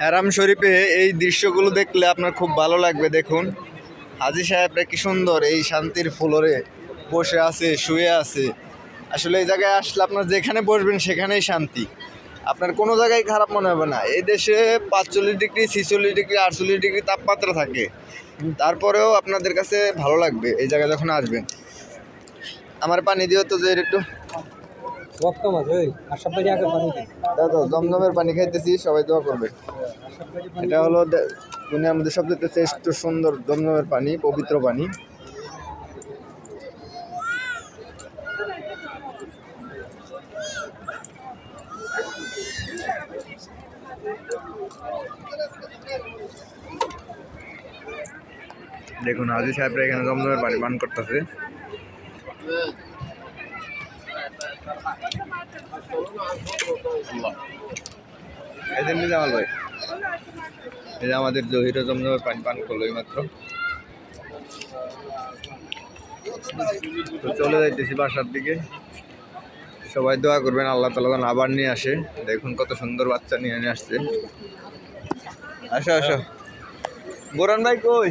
হ্যারাম শরীফে এই দৃশ্যগুলো দেখলে আপনার খুব ভালো লাগবে, দেখুন। হাজি সাহেবরা কি সুন্দর এই শান্তির ফ্লোরে বসে আছে, শুয়ে আছে। আসলে এই জায়গায় আসলে আপনার যেখানে বসবেন সেখানেই শান্তি। আপনার কোনো জায়গায় খারাপ মনে হবে না। এই দেশে পাঁচচল্লিশ ডিগ্রি, ছিচল্লিশ ডিগ্রি, আটচল্লিশ ডিগ্রি তাপমাত্রা থাকে। তারপরেও আপনাদের কাছে ভালো লাগবে এই জায়গায় যখন আসবেন। আমার পানি দিও তো যে একটু। জমজমের পানি খাইতেছি, সবাই দোয়া করবে। এটা হলো দুনিয়ার মধ্যে সবচেয়ে শ্রেষ্ঠ সুন্দর জমজমের পানি, পবিত্র পানি। দেখুন, হাজি সাহেবরা এখানে জমজমের পানি পান করতেছে। এই যে নিজামাল ভাই এই আমাদের জহির জমজমের পানি পান করল মাত্র তো চলে যাইতেছি বাসার দিকে। সবাই দোয়া করবেন আল্লাহ তালা আবার নিয়ে আসে। দেখুন কত সুন্দর বাচ্চা নিয়ে নিয়ে আসছে। আসো আসো। বোরান ভাই কই?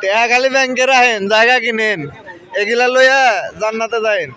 টেয়া খালি ব্যাংকে রাখেন জায়গা কিনেন এগুলা লইয়া জান্নাতে যাইন।